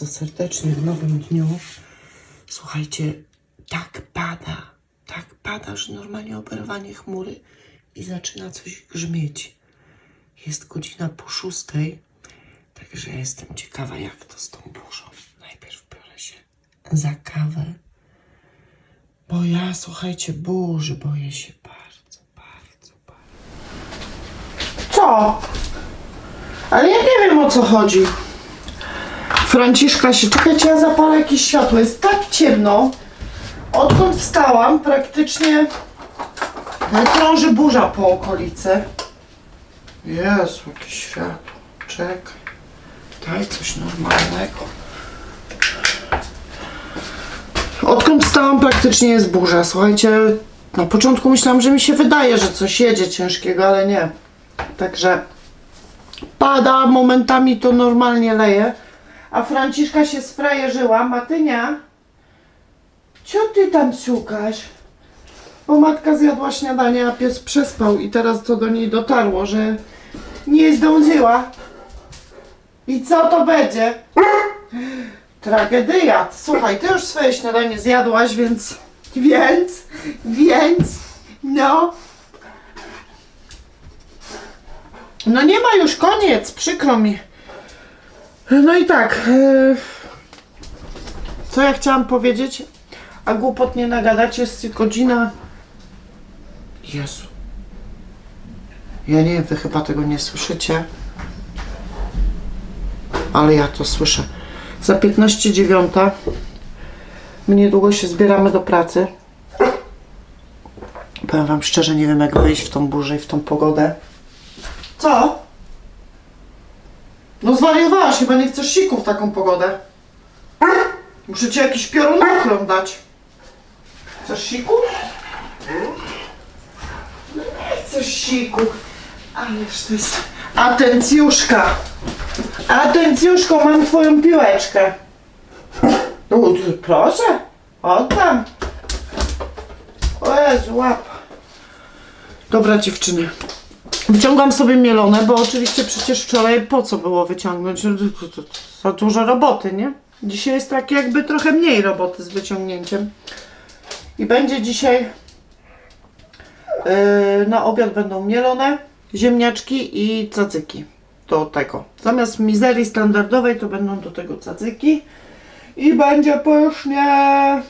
Bardzo serdecznie w nowym dniu. Słuchajcie, tak pada, tak pada, że normalnie oberwanie chmury i zaczyna coś grzmieć. Jest godzina po szóstej, także jestem ciekawa, jak to z tą burzą. Najpierw biorę się za kawę, bo ja, słuchajcie, burzy boję się bardzo, bardzo, bardzo. Co? Ale ja nie wiem o co chodzi. Franciszka się, czekajcie, ja zapalę jakieś światło. Jest tak ciemno. Odkąd wstałam, praktycznie krąży burza po okolicy. Jezu, jakieś światło. Czekaj. Daj coś normalnego. Odkąd wstałam, praktycznie jest burza. Słuchajcie, na początku myślałam, że mi się wydaje, że coś jedzie ciężkiego, ale nie. Także pada, momentami to normalnie leje. A Franciszka się sprajeżyła. Matynia, co ty tam szukasz? Bo matka zjadła śniadanie, a pies przespał i teraz to do niej dotarło, że nie zdążyła. I co to będzie? Tragedia. Słuchaj, ty już swoje śniadanie zjadłaś, więc... Więc... Więc... No... No nie ma już, koniec, przykro mi. No i tak. e, Co ja chciałam powiedzieć? A głupot nie nagadać, jest godzina... Jezu. Ja nie wiem, wy chyba tego nie słyszycie. Ale ja to słyszę. Za 15 dziewiąta. My niedługo się zbieramy do pracy. Powiem wam szczerze, nie wiem jak wyjść w tą burzę i w tą pogodę. Co? No zwariowałaś, chyba nie chcesz siku w taką pogodę. Muszę ci jakiś piorun ochron dać. Chcesz siku? No nie chcesz siku. Ależ to jest... Atencjuszka. Atencjuszko, mam twoją piłeczkę. No, proszę. Oddam. O Jezu, łap. Dobra dziewczyny. Wyciągam sobie mielone, bo oczywiście przecież wczoraj po co było wyciągnąć? No, Za dużo roboty, nie? Dzisiaj jest tak jakby trochę mniej roboty z wyciągnięciem. I będzie dzisiaj yy, na obiad będą mielone ziemniaczki i cacyki do tego. Zamiast mizerii standardowej to będą do tego cacyki i będzie pysznie.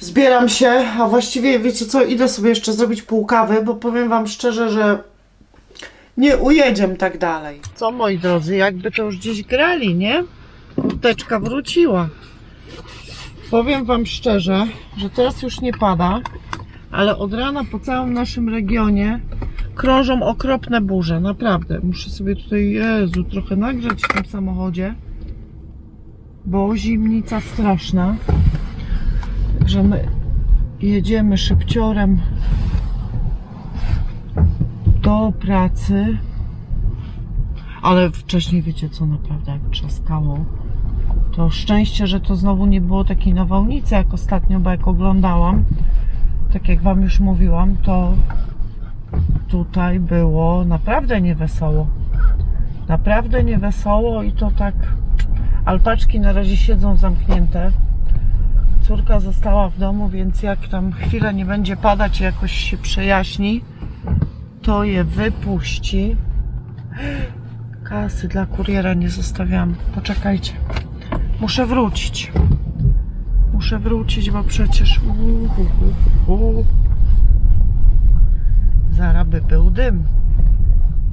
Zbieram się, a właściwie wiecie co, idę sobie jeszcze zrobić pół kawy, bo powiem wam szczerze, że nie ujedziemy tak dalej. Co moi drodzy, jakby to już gdzieś grali, nie? Kurteczka wróciła. Powiem wam szczerze, że teraz już nie pada, ale od rana po całym naszym regionie krążą okropne burze, naprawdę. Muszę sobie tutaj, Jezu, trochę nagrzać w tym samochodzie, bo zimnica straszna. Także my jedziemy szybciorem do pracy. Ale wcześniej wiecie co naprawdę jak trzaskało. To szczęście, że to znowu nie było takiej nawałnicy jak ostatnio, bo jak oglądałam, tak jak wam już mówiłam, to tutaj było naprawdę niewesoło. Naprawdę niewesoło i to tak alpaczki na razie siedzą zamknięte. Córka została w domu, więc jak tam chwilę nie będzie padać i jakoś się przejaśni, to je wypuści. Kasy dla kuriera nie zostawiam. Poczekajcie. Muszę wrócić. Muszę wrócić, bo przecież. Uh, uh, uh, uh. Zaraz by był dym.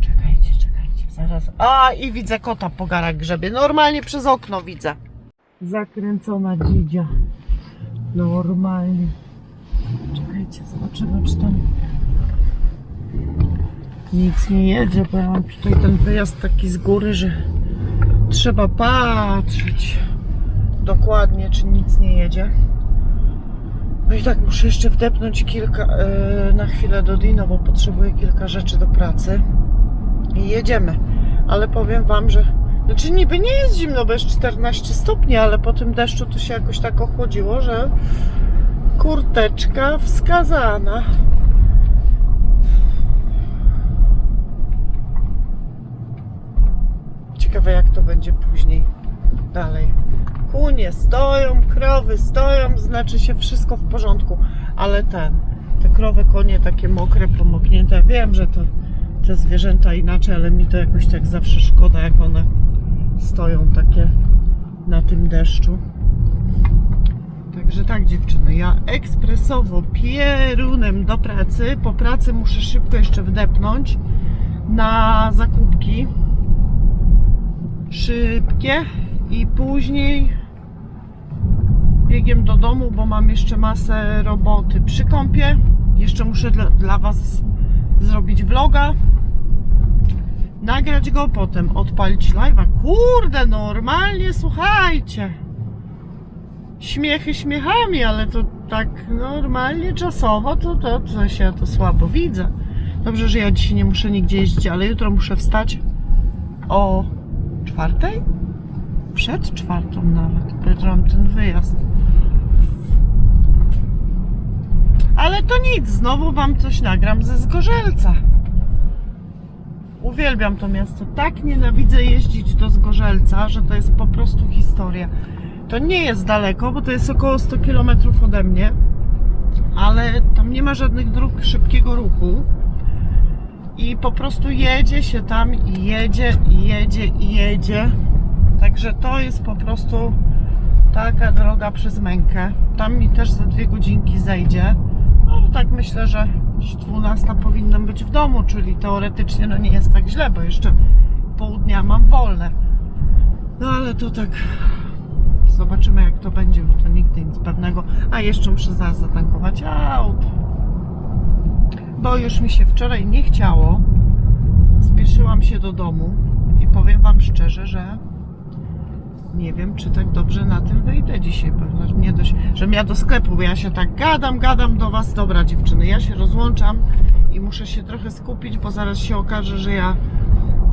Czekajcie, czekajcie, zaraz. A i widzę kota po garach grzebie. Normalnie przez okno widzę. Zakręcona dzidzia. Normalnie. Czekajcie, zobaczymy, czy tam nic nie jedzie, bo ja mam tutaj ten wyjazd taki z góry, że trzeba patrzeć dokładnie, czy nic nie jedzie. No i tak, muszę jeszcze wdepnąć kilka e, na chwilę do Dino, bo potrzebuję kilka rzeczy do pracy. I jedziemy. Ale powiem Wam, że znaczy niby nie jest zimno, bo jest 14 stopni, ale po tym deszczu to się jakoś tak ochłodziło, że kurteczka wskazana. Ciekawe jak to będzie później. dalej. Kunie stoją, krowy stoją, znaczy się wszystko w porządku, ale ten, te krowy, konie takie mokre, promoknięte, wiem, że to te zwierzęta inaczej, ale mi to jakoś tak zawsze szkoda, jak one stoją takie na tym deszczu. Także tak dziewczyny, ja ekspresowo pierunem do pracy. Po pracy muszę szybko jeszcze wdepnąć na zakupki. Szybkie i później biegiem do domu, bo mam jeszcze masę roboty przy kąpie. Jeszcze muszę dla, dla Was zrobić vloga. Nagrać go, potem odpalić live'a. Kurde, normalnie, słuchajcie śmiechy śmiechami, ale to tak normalnie, czasowo, to, to, to się to słabo widzę. Dobrze, że ja dzisiaj nie muszę nigdzie jeździć, ale jutro muszę wstać o czwartej? Przed czwartą nawet, jutro ten wyjazd. Ale to nic, znowu wam coś nagram ze Zgorzelca. Uwielbiam to miasto. Tak nienawidzę jeździć do Zgorzelca, że to jest po prostu historia. To nie jest daleko, bo to jest około 100 km ode mnie, ale tam nie ma żadnych dróg szybkiego ruchu. I po prostu jedzie się tam i jedzie, i jedzie, i jedzie. Także to jest po prostu taka droga przez mękę. Tam mi też za dwie godzinki zejdzie. No tak myślę, że gdzieś 12 powinnam być w domu, czyli teoretycznie no nie jest tak źle, bo jeszcze pół dnia mam wolne. No ale to tak Zobaczymy jak to będzie, bo to nigdy nic pewnego. A jeszcze muszę zaraz zatankować auto. Bo już mi się wczoraj nie chciało. Spieszyłam się do domu i powiem Wam szczerze, że nie wiem, czy tak dobrze na tym wyjdę dzisiaj. Pewno, że mnie do, że ja do sklepu, bo ja się tak gadam, gadam do Was. Dobra, dziewczyny, ja się rozłączam i muszę się trochę skupić, bo zaraz się okaże, że ja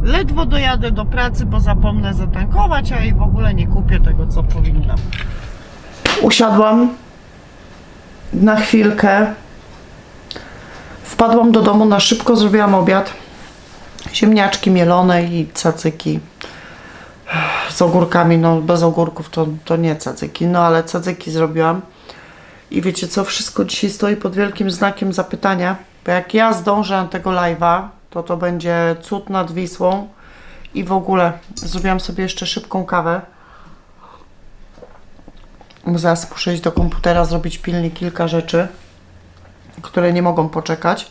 ledwo dojadę do pracy, bo zapomnę zatankować, a i w ogóle nie kupię tego, co powinnam. Usiadłam na chwilkę. Wpadłam do domu na szybko, zrobiłam obiad. Ziemniaczki mielone i cacyki z ogórkami. No bez ogórków to, to nie cacyki, no ale cacyki zrobiłam. I wiecie co, wszystko dzisiaj stoi pod wielkim znakiem zapytania, bo jak ja zdążę na tego live'a, to to będzie cud nad Wisłą. I w ogóle zrobiłam sobie jeszcze szybką kawę. Zaraz muszę iść do komputera, zrobić pilnie kilka rzeczy, które nie mogą poczekać.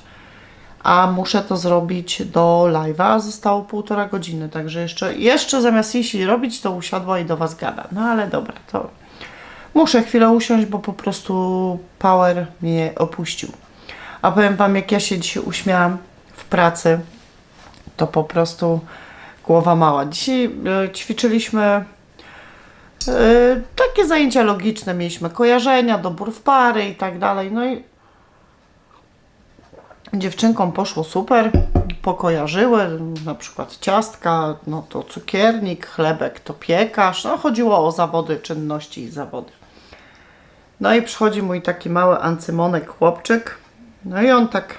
A muszę to zrobić do live'a. Zostało półtora godziny, także jeszcze, jeszcze zamiast iść i robić, to usiadła i do Was gada. No ale dobra, to muszę chwilę usiąść, bo po prostu power mnie opuścił. A powiem Wam, jak ja się dzisiaj uśmiałam w pracy, to po prostu głowa mała. Dzisiaj e, ćwiczyliśmy e, takie zajęcia logiczne, mieliśmy kojarzenia, dobór w pary i tak dalej. No i dziewczynkom poszło super, pokojarzyły na przykład ciastka, no to cukiernik, chlebek to piekarz, no chodziło o zawody, czynności i zawody. No i przychodzi mój taki mały ancymonek chłopczyk, no i on tak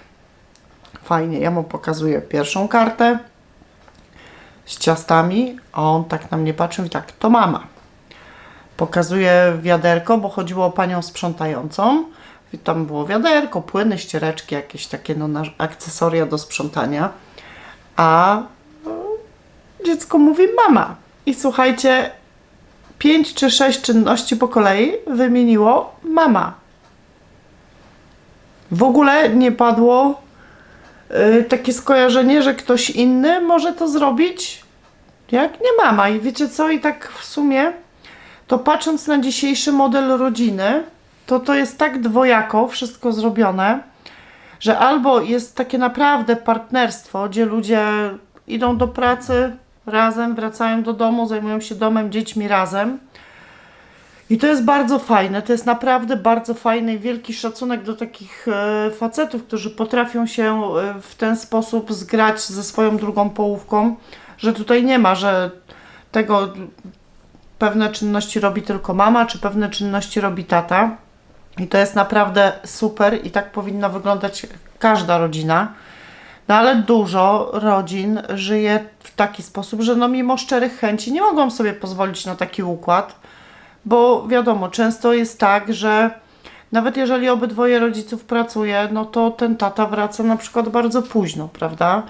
fajnie, ja mu pokazuję pierwszą kartę z ciastami, a on tak na mnie patrzy i tak, to mama. Pokazuje wiaderko, bo chodziło o panią sprzątającą. I tam było wiaderko, płyny, ściereczki, jakieś takie no, akcesoria do sprzątania. A no, dziecko mówi mama. I słuchajcie, pięć czy sześć czynności po kolei wymieniło mama. W ogóle nie padło y, takie skojarzenie, że ktoś inny może to zrobić, jak nie mama. I wiecie co? I tak w sumie, to patrząc na dzisiejszy model rodziny, to to jest tak dwojako wszystko zrobione, że albo jest takie naprawdę partnerstwo, gdzie ludzie idą do pracy razem, wracają do domu, zajmują się domem, dziećmi razem. I to jest bardzo fajne, to jest naprawdę bardzo fajny i wielki szacunek do takich e, facetów, którzy potrafią się e, w ten sposób zgrać ze swoją drugą połówką, że tutaj nie ma, że tego pewne czynności robi tylko mama, czy pewne czynności robi tata. I to jest naprawdę super i tak powinna wyglądać każda rodzina. No ale dużo rodzin żyje w taki sposób, że no mimo szczerych chęci nie mogą sobie pozwolić na taki układ, bo wiadomo, często jest tak, że nawet jeżeli obydwoje rodziców pracuje, no to ten tata wraca na przykład bardzo późno, prawda?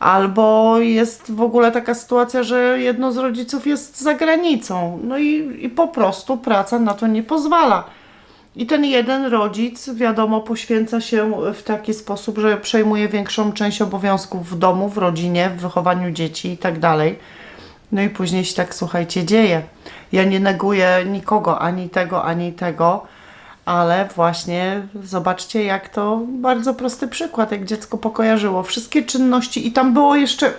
Albo jest w ogóle taka sytuacja, że jedno z rodziców jest za granicą, no i, i po prostu praca na to nie pozwala. I ten jeden rodzic, wiadomo, poświęca się w taki sposób, że przejmuje większą część obowiązków w domu, w rodzinie, w wychowaniu dzieci i tak dalej. No i później się tak, słuchajcie, dzieje. Ja nie neguję nikogo, ani tego, ani tego, ale właśnie zobaczcie, jak to bardzo prosty przykład, jak dziecko pokojarzyło wszystkie czynności i tam było jeszcze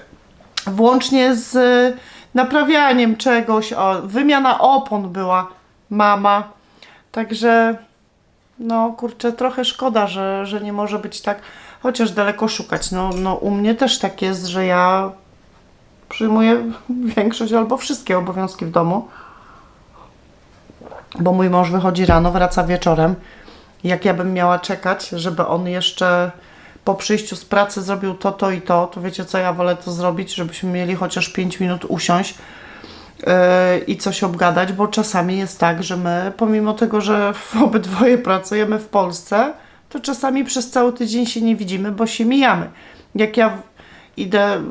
włącznie z naprawianiem czegoś, o, wymiana opon była mama. Także no kurczę, trochę szkoda, że, że nie może być tak, chociaż daleko szukać. No, no u mnie też tak jest, że ja przyjmuję większość albo wszystkie obowiązki w domu, bo mój mąż wychodzi rano, wraca wieczorem. Jak ja bym miała czekać, żeby on jeszcze po przyjściu z pracy zrobił to, to i to, to wiecie co, ja wolę to zrobić, żebyśmy mieli chociaż 5 minut usiąść i coś obgadać, bo czasami jest tak, że my, pomimo tego, że obydwoje pracujemy w Polsce, to czasami przez cały tydzień się nie widzimy, bo się mijamy. Jak ja idę,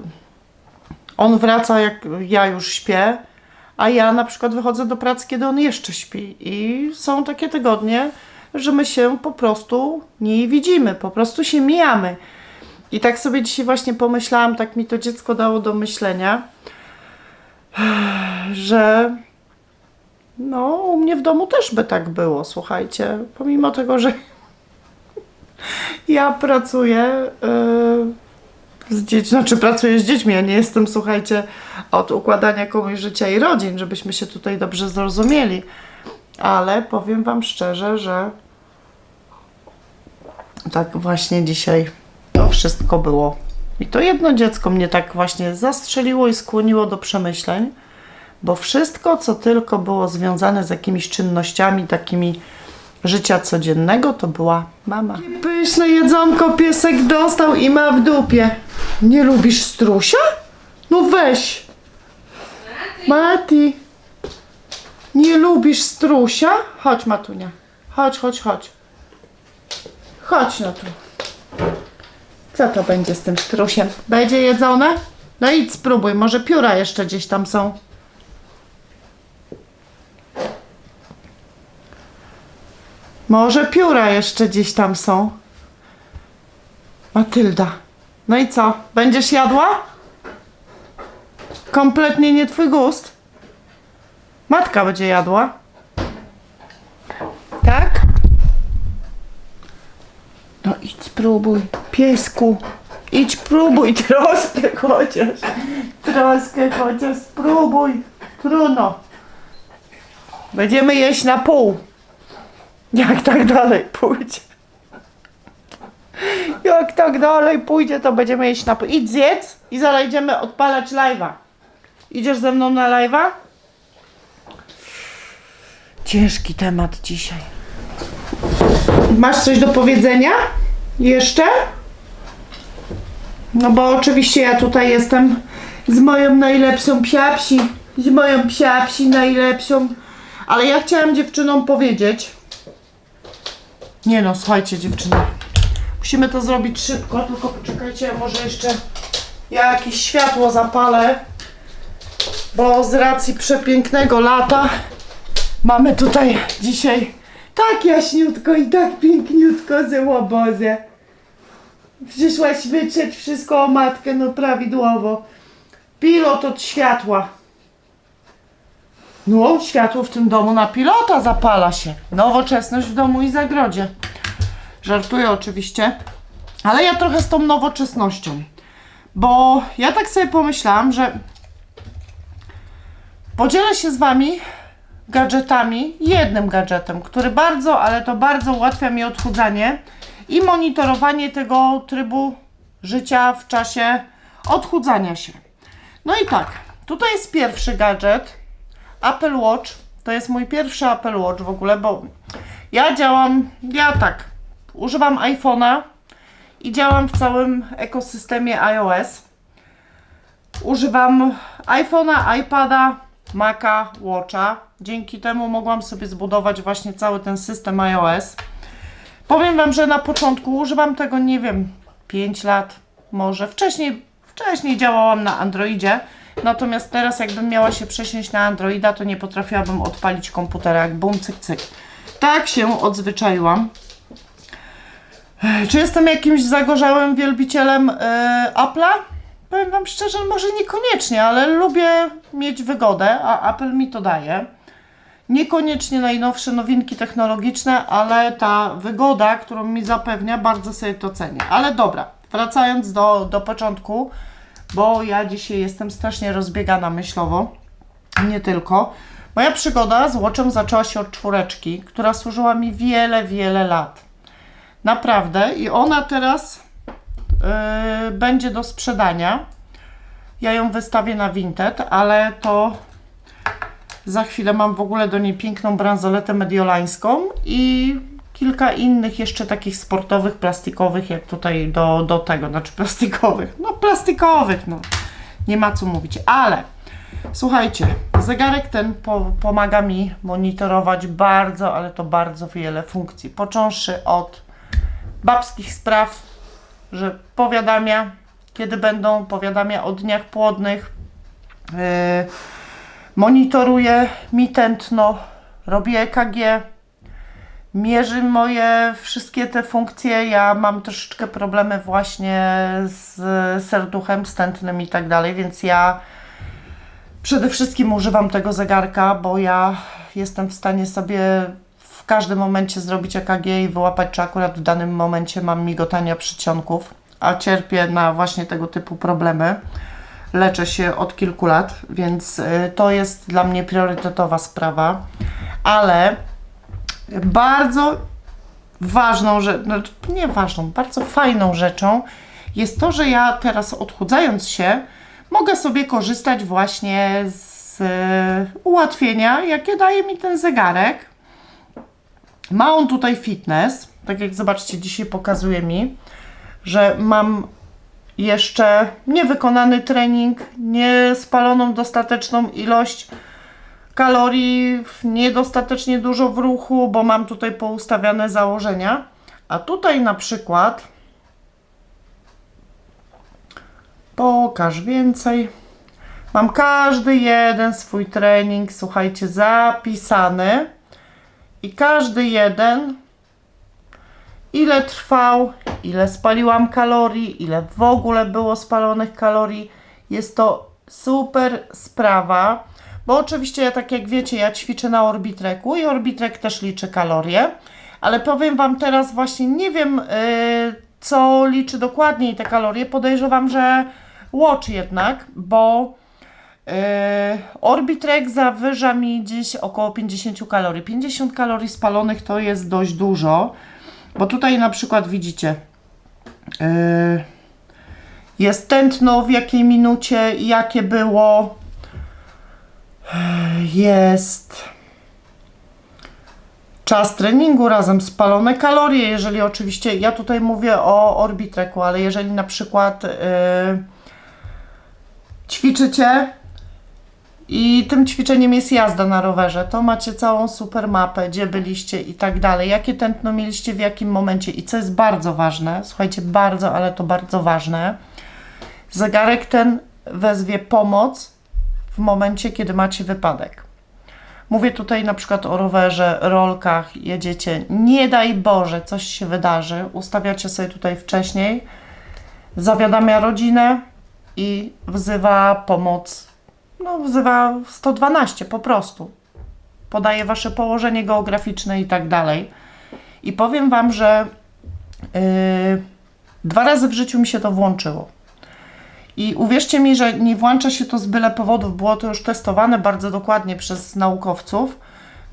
on wraca, jak ja już śpię, a ja na przykład wychodzę do pracy, kiedy on jeszcze śpi. I są takie tygodnie, że my się po prostu nie widzimy, po prostu się mijamy. I tak sobie dzisiaj właśnie pomyślałam, tak mi to dziecko dało do myślenia, że no, u mnie w domu też by tak było, słuchajcie. Pomimo tego, że ja pracuję yy, z dziećmi, znaczy pracuję z dziećmi, ja nie jestem, słuchajcie, od układania komuś życia i rodzin, żebyśmy się tutaj dobrze zrozumieli. Ale powiem Wam szczerze, że tak właśnie dzisiaj to wszystko było. I to jedno dziecko mnie tak właśnie zastrzeliło i skłoniło do przemyśleń, bo wszystko, co tylko było związane z jakimiś czynnościami takimi życia codziennego, to była mama. Pyszne jedzonko piesek dostał i ma w dupie. Nie lubisz strusia? No weź. Mati. Nie lubisz strusia? Chodź, Matunia. Chodź, chodź, chodź. Chodź no tu. Co to będzie z tym strusiem? Będzie jedzone? No idź spróbuj, może pióra jeszcze gdzieś tam są. Może pióra jeszcze gdzieś tam są. Matylda. No i co? Będziesz jadła? Kompletnie nie twój gust. Matka będzie jadła. Tak? No idź spróbuj. Piesku. Idź próbuj troskę chociaż. Troskę chociaż spróbuj. Trudno. Będziemy jeść na pół. Jak tak dalej pójdzie. Jak tak dalej pójdzie, to będziemy jeść na pół. Idź zjedz i zaraz idziemy odpalać live'a. Idziesz ze mną na live'a? Ciężki temat dzisiaj. Masz coś do powiedzenia? Jeszcze? No bo oczywiście ja tutaj jestem z moją najlepszą psiapsi. Z moją psiapsi najlepszą. Ale ja chciałam dziewczynom powiedzieć. Nie no, słuchajcie dziewczyny. Musimy to zrobić szybko, tylko poczekajcie, może jeszcze ja jakieś światło zapalę. Bo z racji przepięknego lata mamy tutaj dzisiaj tak jaśniutko i tak piękniutko ze łobozie. Przyszłaś wytrzeć wszystko o matkę, no prawidłowo. Pilot od światła. No, światło w tym domu na pilota zapala się. Nowoczesność w domu i zagrodzie. Żartuję oczywiście. Ale ja trochę z tą nowoczesnością. Bo ja tak sobie pomyślałam, że podzielę się z wami gadżetami, jednym gadżetem, który bardzo, ale to bardzo ułatwia mi odchudzanie i monitorowanie tego trybu życia w czasie odchudzania się. No i tak, tutaj jest pierwszy gadżet, Apple Watch. To jest mój pierwszy Apple Watch w ogóle, bo ja działam, ja tak, używam iPhone'a i działam w całym ekosystemie iOS. Używam iPhone'a, iPada, Maca, Watcha. Dzięki temu mogłam sobie zbudować właśnie cały ten system iOS. Powiem Wam, że na początku używam tego, nie wiem, 5 lat może. Wcześniej, wcześniej działałam na Androidzie, natomiast teraz jakbym miała się przesiąść na Androida, to nie potrafiłabym odpalić komputera jak bum, cyk, cyk. Tak się odzwyczaiłam. Czy jestem jakimś zagorzałym wielbicielem e, Apple'a? Powiem Wam szczerze, może niekoniecznie, ale lubię mieć wygodę, a Apple mi to daje. Niekoniecznie najnowsze nowinki technologiczne, ale ta wygoda, którą mi zapewnia, bardzo sobie to cenię. Ale dobra, wracając do, do początku, bo ja dzisiaj jestem strasznie rozbiegana myślowo, nie tylko. Moja przygoda z Watchem zaczęła się od czwóreczki, która służyła mi wiele, wiele lat. Naprawdę. I ona teraz yy, będzie do sprzedania. Ja ją wystawię na Vinted, ale to za chwilę mam w ogóle do niej piękną bransoletę mediolańską i kilka innych jeszcze takich sportowych, plastikowych, jak tutaj do, do tego, znaczy plastikowych, no plastikowych, no. Nie ma co mówić, ale słuchajcie, zegarek ten po, pomaga mi monitorować bardzo, ale to bardzo wiele funkcji, począwszy od babskich spraw, że powiadamia, kiedy będą, powiadamia o dniach płodnych, yy, monitoruje mi tętno, robi EKG, mierzy moje wszystkie te funkcje. Ja mam troszeczkę problemy właśnie z serduchem, z tętnem i tak dalej, więc ja przede wszystkim używam tego zegarka, bo ja jestem w stanie sobie w każdym momencie zrobić EKG i wyłapać, czy akurat w danym momencie mam migotania przycionków, a cierpię na właśnie tego typu problemy leczę się od kilku lat, więc y, to jest dla mnie priorytetowa sprawa, ale bardzo ważną rzeczą, znaczy nie ważną, bardzo fajną rzeczą jest to, że ja teraz odchudzając się, mogę sobie korzystać właśnie z y, ułatwienia, jakie daje mi ten zegarek. Ma on tutaj fitness, tak jak zobaczcie, dzisiaj pokazuje mi, że mam jeszcze niewykonany trening, niespaloną dostateczną ilość kalorii, niedostatecznie dużo w ruchu, bo mam tutaj poustawiane założenia. A tutaj na przykład pokaż więcej. Mam każdy jeden swój trening, słuchajcie, zapisany i każdy jeden ile trwał, ile spaliłam kalorii, ile w ogóle było spalonych kalorii. Jest to super sprawa, bo oczywiście ja tak jak wiecie, ja ćwiczę na Orbitreku i Orbitrek też liczy kalorie, ale powiem Wam teraz właśnie, nie wiem yy, co liczy dokładniej te kalorie, podejrzewam, że Watch jednak, bo yy, Orbitrek zawyża mi dziś około 50 kalorii. 50 kalorii spalonych to jest dość dużo. Bo tutaj na przykład widzicie, yy, jest tętno w jakiej minucie, jakie było. Jest czas treningu razem spalone kalorie, jeżeli oczywiście, ja tutaj mówię o Orbitreku, ale jeżeli na przykład yy, ćwiczycie i tym ćwiczeniem jest jazda na rowerze. To macie całą super mapę, gdzie byliście i tak dalej. Jakie tętno mieliście w jakim momencie. I co jest bardzo ważne, słuchajcie, bardzo, ale to bardzo ważne. Zegarek ten wezwie pomoc w momencie, kiedy macie wypadek. Mówię tutaj na przykład o rowerze, rolkach, jedziecie. Nie daj Boże, coś się wydarzy. Ustawiacie sobie tutaj wcześniej, zawiadamia rodzinę i wzywa pomoc no, wzywa 112 po prostu. Podaje wasze położenie geograficzne i tak dalej. I powiem wam, że yy, dwa razy w życiu mi się to włączyło. I uwierzcie mi, że nie włącza się to z byle powodów. Było to już testowane bardzo dokładnie przez naukowców,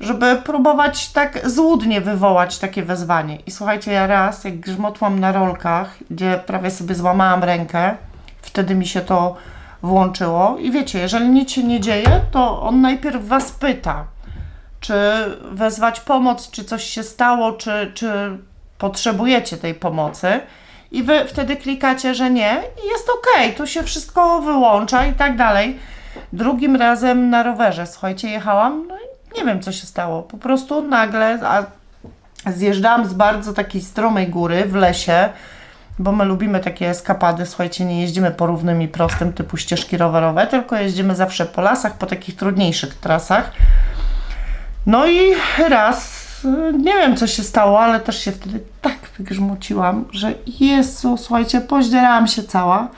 żeby próbować tak złudnie wywołać takie wezwanie. I słuchajcie, ja raz, jak grzmotłam na rolkach, gdzie prawie sobie złamałam rękę, wtedy mi się to włączyło. I wiecie, jeżeli nic się nie dzieje, to on najpierw was pyta, czy wezwać pomoc, czy coś się stało, czy, czy potrzebujecie tej pomocy. i wy wtedy klikacie, że nie i jest ok, tu się wszystko wyłącza i tak dalej. Drugim razem na rowerze, słuchajcie, jechałam, no i nie wiem co się stało, po prostu nagle, a zjeżdżałam z bardzo takiej stromej góry w lesie, bo my lubimy takie eskapady, słuchajcie, nie jeździmy po równym i prostym typu ścieżki rowerowe, tylko jeździmy zawsze po lasach, po takich trudniejszych trasach. No i raz, nie wiem co się stało, ale też się wtedy tak wygrzmuciłam, że Jezu, słuchajcie, pozdzierałam się cała.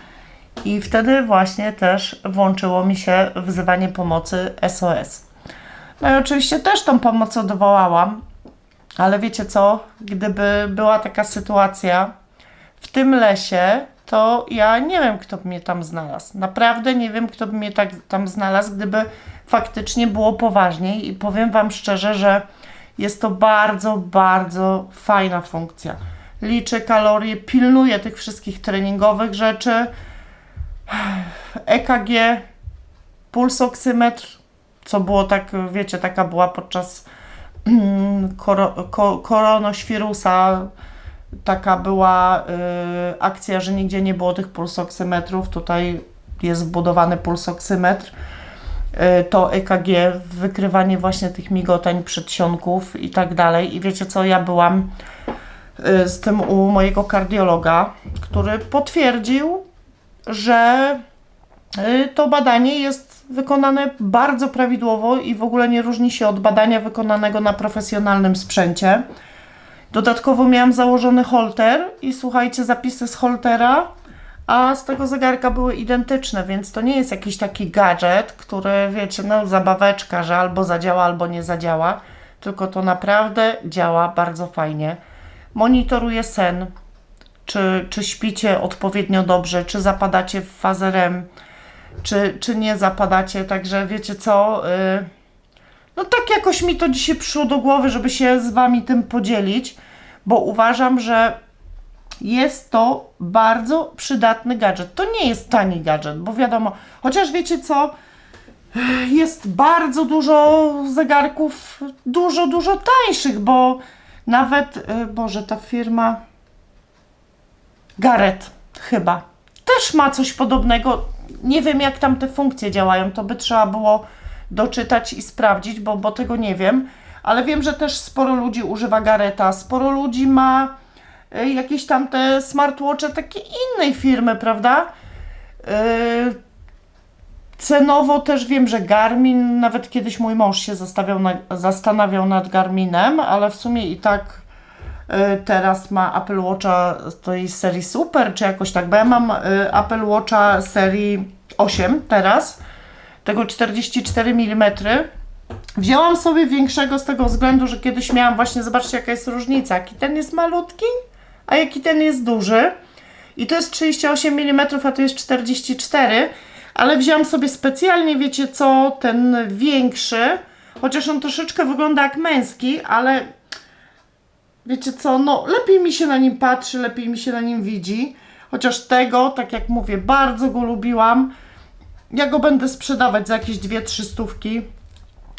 I wtedy właśnie też włączyło mi się wzywanie pomocy SOS. No i oczywiście też tą pomoc odwołałam, ale wiecie co, gdyby była taka sytuacja w tym lesie, to ja nie wiem, kto by mnie tam znalazł. Naprawdę nie wiem, kto by mnie tak tam znalazł, gdyby faktycznie było poważniej. I powiem Wam szczerze, że jest to bardzo, bardzo fajna funkcja. Liczę kalorie, pilnuję tych wszystkich treningowych rzeczy. EKG, pulsoksymetr, co było tak, wiecie, taka była podczas mm, koro, ko, koronawirusa, taka była y, akcja, że nigdzie nie było tych pulsoksymetrów. Tutaj jest wbudowany pulsoksymetr. Y, to EKG, wykrywanie właśnie tych migotań przedsionków i tak dalej. I wiecie co, ja byłam y, z tym u mojego kardiologa, który potwierdził, że y, to badanie jest wykonane bardzo prawidłowo i w ogóle nie różni się od badania wykonanego na profesjonalnym sprzęcie. Dodatkowo miałam założony holter i słuchajcie, zapisy z holtera, a z tego zegarka były identyczne, więc to nie jest jakiś taki gadżet, który wiecie, no zabaweczka, że albo zadziała, albo nie zadziała, tylko to naprawdę działa bardzo fajnie. Monitoruje sen, czy, czy śpicie odpowiednio dobrze, czy zapadacie w fazę REM, czy, czy nie zapadacie, także wiecie co, yy, no tak jakoś mi to dzisiaj przyszło do głowy, żeby się z Wami tym podzielić, bo uważam, że jest to bardzo przydatny gadżet. To nie jest tani gadżet, bo wiadomo, chociaż wiecie co, jest bardzo dużo zegarków, dużo, dużo tańszych, bo nawet, y, Boże, ta firma Gareth chyba też ma coś podobnego. Nie wiem, jak tam te funkcje działają, to by trzeba było doczytać i sprawdzić, bo, bo tego nie wiem, ale wiem, że też sporo ludzi używa Gareta, sporo ludzi ma y, jakieś tam te smartwatche takiej innej firmy, prawda? Y, cenowo też wiem, że Garmin, nawet kiedyś mój mąż się na, zastanawiał nad Garminem, ale w sumie i tak y, teraz ma Apple Watcha tej serii Super, czy jakoś tak, bo ja mam Apple Watcha serii 8 teraz, tego 44 mm. Wzięłam sobie większego z tego względu, że kiedyś miałam właśnie, zobaczcie jaka jest różnica, jaki ten jest malutki, a jaki ten jest duży. I to jest 38 mm, a to jest 44, ale wzięłam sobie specjalnie, wiecie co, ten większy, chociaż on troszeczkę wygląda jak męski, ale wiecie co, no lepiej mi się na nim patrzy, lepiej mi się na nim widzi. Chociaż tego, tak jak mówię, bardzo go lubiłam. Ja go będę sprzedawać za jakieś dwie, trzy stówki.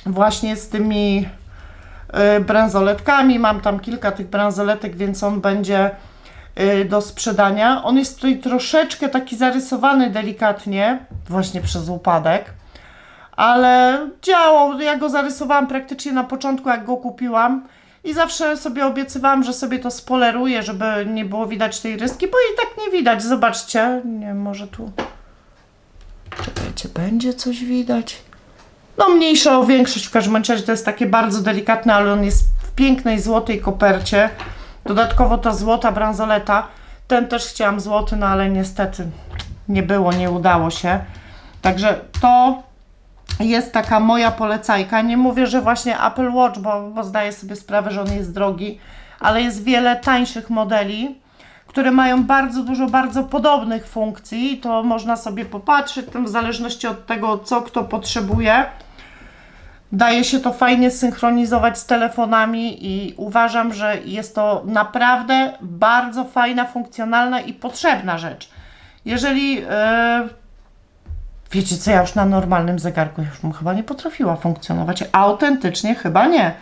Właśnie z tymi y, bransoletkami. Mam tam kilka tych bransoletek, więc on będzie y, do sprzedania. On jest tutaj troszeczkę taki zarysowany delikatnie, właśnie przez upadek. Ale działał. Ja go zarysowałam praktycznie na początku, jak go kupiłam. I zawsze sobie obiecywałam, że sobie to spoleruję, żeby nie było widać tej ryski, bo i tak nie widać. Zobaczcie. Nie, może tu. Czekajcie, będzie coś widać. No mniejsza o większość w każdym razie to jest takie bardzo delikatne, ale on jest w pięknej złotej kopercie. Dodatkowo ta złota bransoleta. Ten też chciałam złoty, no ale niestety nie było, nie udało się. Także to jest taka moja polecajka. Nie mówię, że właśnie Apple Watch, bo, bo zdaję sobie sprawę, że on jest drogi, ale jest wiele tańszych modeli, które mają bardzo dużo bardzo podobnych funkcji. To można sobie popatrzeć, w zależności od tego, co kto potrzebuje. Daje się to fajnie synchronizować z telefonami i uważam, że jest to naprawdę bardzo fajna, funkcjonalna i potrzebna rzecz. Jeżeli yy, Wiecie co, ja już na normalnym zegarku już bym chyba nie potrafiła funkcjonować. Autentycznie chyba nie.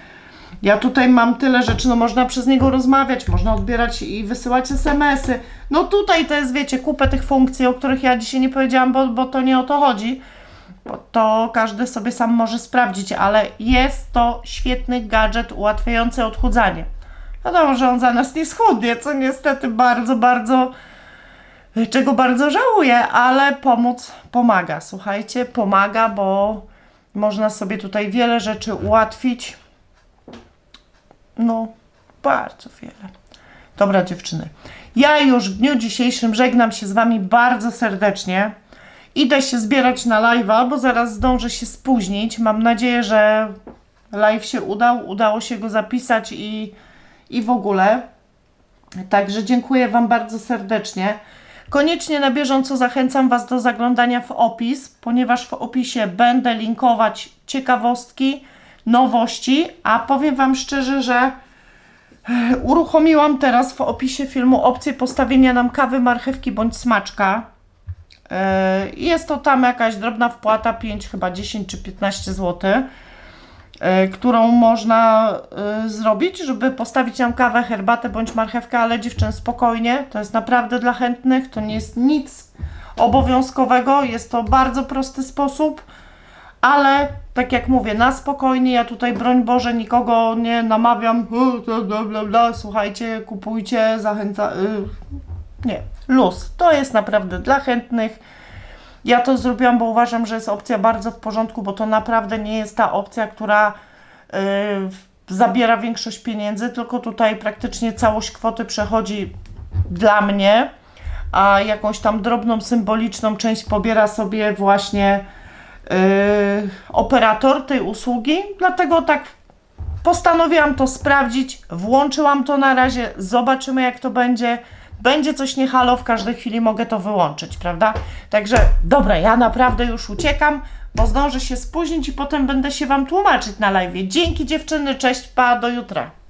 Ja tutaj mam tyle rzeczy, no można przez niego rozmawiać, można odbierać i wysyłać SMS-y. No tutaj to jest, wiecie, kupę tych funkcji, o których ja dzisiaj nie powiedziałam, bo, bo to nie o to chodzi. Bo to każdy sobie sam może sprawdzić, ale jest to świetny gadżet ułatwiający odchudzanie. Wiadomo, że on za nas nie schudnie, co niestety bardzo, bardzo, czego bardzo żałuję, ale pomóc pomaga. Słuchajcie, pomaga, bo można sobie tutaj wiele rzeczy ułatwić. No, bardzo wiele. Dobra, dziewczyny. Ja już w dniu dzisiejszym żegnam się z Wami bardzo serdecznie. Idę się zbierać na live'a, bo zaraz zdążę się spóźnić. Mam nadzieję, że live się udał, udało się go zapisać i, i w ogóle. Także dziękuję Wam bardzo serdecznie. Koniecznie na bieżąco zachęcam Was do zaglądania w opis, ponieważ w opisie będę linkować ciekawostki, nowości, a powiem Wam szczerze, że e, uruchomiłam teraz w opisie filmu opcję postawienia nam kawy, marchewki bądź smaczka. E, Jest to tam jakaś drobna wpłata, 5 chyba 10 czy 15 zł, e, którą można zrobić, żeby postawić nam kawę, herbatę bądź marchewkę, ale dziewczyn spokojnie, to jest naprawdę dla chętnych, to nie jest nic obowiązkowego, jest to bardzo prosty sposób, ale tak jak mówię, na spokojnie, ja tutaj broń Boże nikogo nie namawiam, "O, to bla bla bla, słuchajcie, kupujcie, zachęca... y, Nie, luz. To jest naprawdę dla chętnych. Ja to zrobiłam, bo uważam, że jest opcja bardzo w porządku, bo to naprawdę nie jest ta opcja, która y, zabiera większość pieniędzy, tylko tutaj praktycznie całość kwoty przechodzi dla mnie, a jakąś tam drobną, symboliczną część pobiera sobie właśnie operator tej usługi. Dlatego tak postanowiłam to sprawdzić, włączyłam to na razie, zobaczymy jak to będzie. Będzie coś nie halo, w każdej chwili mogę to wyłączyć, prawda? Także dobra, ja naprawdę już uciekam, bo zdążę się spóźnić i potem będę się Wam tłumaczyć na live. Dzięki dziewczyny, cześć, pa, do jutra.